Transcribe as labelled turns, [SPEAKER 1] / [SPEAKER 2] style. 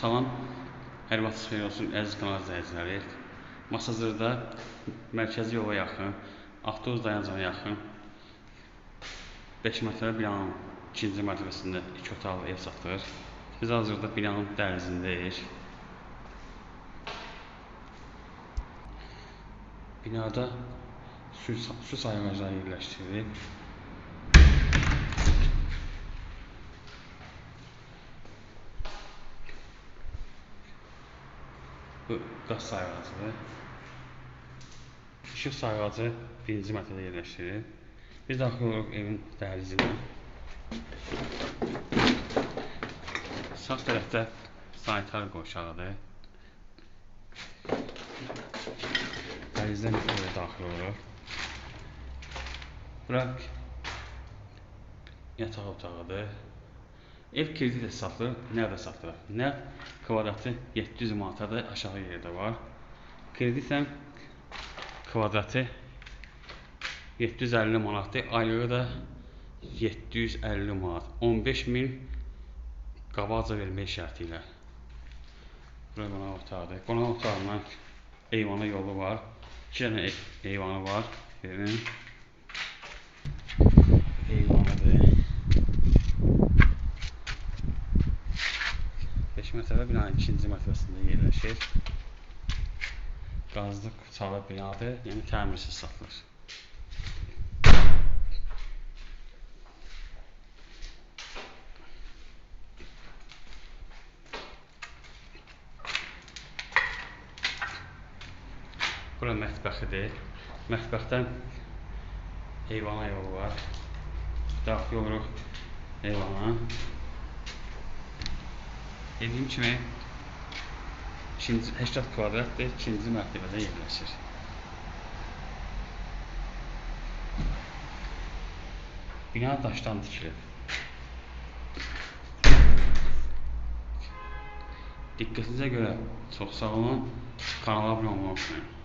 [SPEAKER 1] Salam, hər vaxt xeyir olsun əziz kanal izləyiciləri. Masazırda mərkəzi yola yaxın, avtobus dayanacağına yaxın 5 mərtəbə binanın ikinci mərtəbəsində 2 otaqlı ev satılır. Biz hazırda binanın dəhlizindəyik. Binada su, su sayğacları yerləşdirilib. Qaz sayğacıdır. İşıq sayğacı birinci mərtəbədə yerləşdirilib. Biz daxil oluruq evin dəhlizinə. Sağ tərəfdə sanitar qovşağıdır. Dəhlizdən yuxarı daxil oluruq. Bura yataq otağıdır. Ev kreditlə satılır, nəqd satılır. Nəqd kvadratı 700 manatadır, aşağı yerdə var. Kreditlə kvadratı 750 manatdır, aylığı da 750 manat. 15 min qabaqca vermək şərti ilə. Bura qonaq otağıdır. Qonaq otağından eyvana yolu var. 2 dənə eyvanı var. Evin eyvanıdır. 5 mərtəbə binanın ikinci mərtəbəsində yerləşir. Qazlıq çalı binadır, yəni təmirsiz satılır. Bura mətbəxidir. Mətbəxdən eyvana yolu var. Daxil oluruq eyvana. Dediyim kimi ikinci 80 kvadratdır, ikinci mərtəbədə yerləşir. Bina daşdan tikilib. Diqqətinizə görə çox sağ olun. Kanala abunə olmayı unutmayın.